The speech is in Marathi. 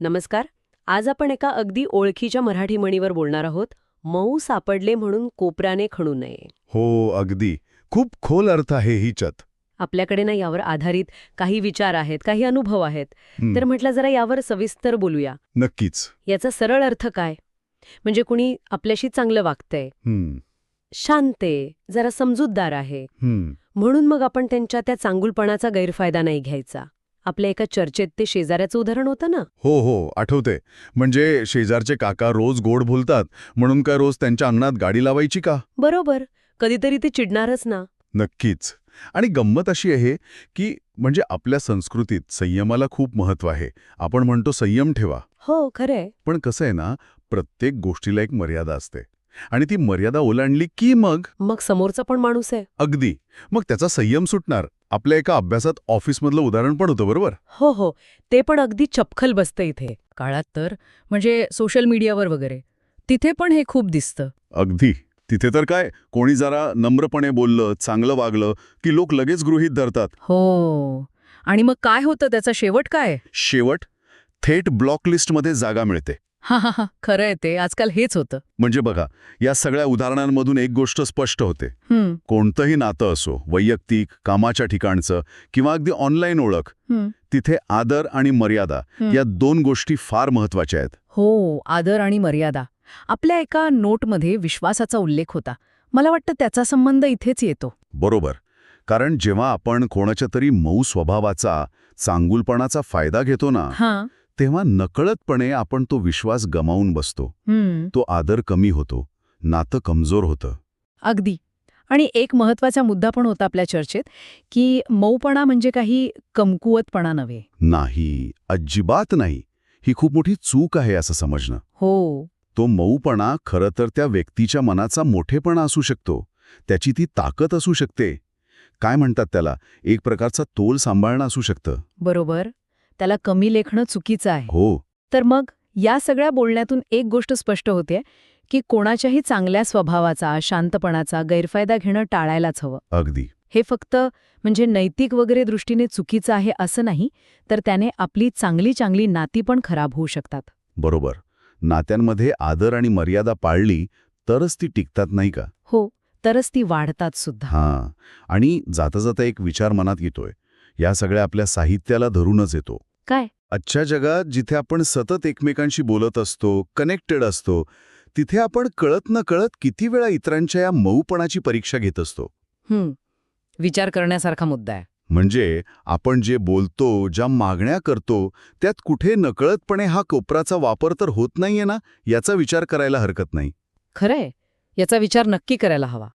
नमस्कार. आज आपण एका अगदी ओळखीच्या मराठी म्हणीवर बोलणार आहोत. मऊ सापडले म्हणून कोपऱ्याने खणू नये. हो अगदी. खूप खोल अर्थ आहे हिच्यात आपल्याकडे ना यावर आधारित काही विचार आहेत काही अनुभव आहेत. तर म्हटलं जरा यावर सविस्तर बोलूया. नक्कीच. याचा सरळ अर्थ काय? म्हणजे कुणी आपल्याशी चांगलं वागतंय. हं, शांत जरा समजूतदार आहे. म्हणून मग आपण त्यांच्या त्या चांगुलपणाचा गैरफायदा नाही घ्यायचा. आपल्या एका चर्चेत ते शेजाऱ्याचं उदाहरण होतं ना? हो हो आठवते म्हणजे शेजारचे काका रोज गोड बोलतात म्हणून काय रोज त्यांच्या अंगणात गाडी लावायची का? बरोबर. कधीतरी ते चिडणारच ना. नक्कीच. आणि गंमत अशी आहे की म्हणजे आपल्या संस्कृतीत संयमाला खूप महत्त्व आहे. आपण म्हणतो संयम ठेवा. हो खरंय. पण कसं आहे ना प्रत्येक गोष्टीला एक मर्यादा असते. आणि ती मर्यादा ओलांडली की मग? मग समोरचा पण माणूस आहे. अगदी. मग त्याचा संयम सुटणार. आपल्या एका अभ्यासात ऑफिसमधलं उदाहरण पण होतं बरोबर? हो हो. ते पण अगदी चपखल बसतं इथे. काळात तर म्हणजे सोशल मीडियावर वगैरे. तिथे पण हे खूप दिसतं. अगदी. तिथे तर काय कोणी जरा नम्रपणे बोललं चांगलं वागलं की लोक लगेच गृहीत धरतात. हो. आणि मग काय होतं? त्याचा शेवट काय? शेवट थेट ब्लॉक लिस्टमध्ये जागा मिळते. हा हा हा. खरं आहे ते. आजकाल हेच होतं. म्हणजे बघा या सगळ्या उदाहरणांमधून एक गोष्ट स्पष्ट होते. हम्म, कोणतंही नातं असो वैयक्तिक कामाच्या ठिकाणचं किंवा अगदी ऑनलाईन ओळख हम्म, तिथे आदर आणि मर्यादा हं. या दोन गोष्टी फार महत्त्वाच्या आहेत. हो आदर आणि मर्यादा. आपल्या एका नोटमध्ये विश्वासाचा उल्लेख होता. मला वाटतं त्याचा संबंध इथेच येतो. बरोबर. कारण जेव्हा आपण कोणाच्या तरी मऊ स्वभावाचा चांगुलपणाचा फायदा घेतो ना हा. तेव्हा नकळतपणे आपण तो विश्वास गमावून बसतो. तो आदर कमी होतो. नातं कमजोर होतं. अगदी. आणि एक महत्त्वाचा मुद्दा पण होता आपल्या चर्चेत की मऊपणा म्हणजे काही कमकुवतपणा नव्हे. नाही. अजिबात नाही. ही खूप मोठी चूक आहे असं समजणं. हो. तो मऊपणा खरं तर त्या व्यक्तीच्या मनाचा मोठेपणा असू शकतो. त्याची ती ताकद असू शकते. काय म्हणतात त्याला? एक प्रकारचा तोल सांभाळणं असू शकतं. बरोबर. त्याला कमी लेखणं चुकीचं आहे. हो. तर मग या सगळ्या बोलण्यातून एक गोष्ट स्पष्ट होते की कोणाच्याही चांगल्या स्वभावाचा शांतपणाचा गैरफायदा घेणं टाळायलाच हवं. अगदी. हे फक्त म्हणजे नैतिक वगैरे दृष्टीने चुकीचं आहे असं नाही तर त्याने आपली चांगली चांगली नाती पण खराब होऊ शकतात. बरोबर. नात्यांमध्ये आदर आणि मर्यादा पाळली तरच ती टिकतात नाही का? हो तरच ती वाढतात सुद्धा. हां. आणि जाता जाता एक विचार मनात येतोय. या सगळ्या आपल्या साहित्याला धरूनच येतो. काय? आजच्या जगात जिथे आपण सतत एकमेकांशी बोलत असतो कनेक्टेड असतो तिथे आपण कळत न कळत किती वेळा इतरांच्या या मऊपणाची परीक्षा घेत असतो. विचार करण्यासारखा मुद्दा आहे. म्हणजे आपण जे बोलतो ज्या मागण्या करतो त्यात कुठे नकळतपणे हा कोपराचा वापर तर होत नाहीये ना याचा विचार करायला हरकत नाही. खरंय. याचा विचार नक्की करायला हवा.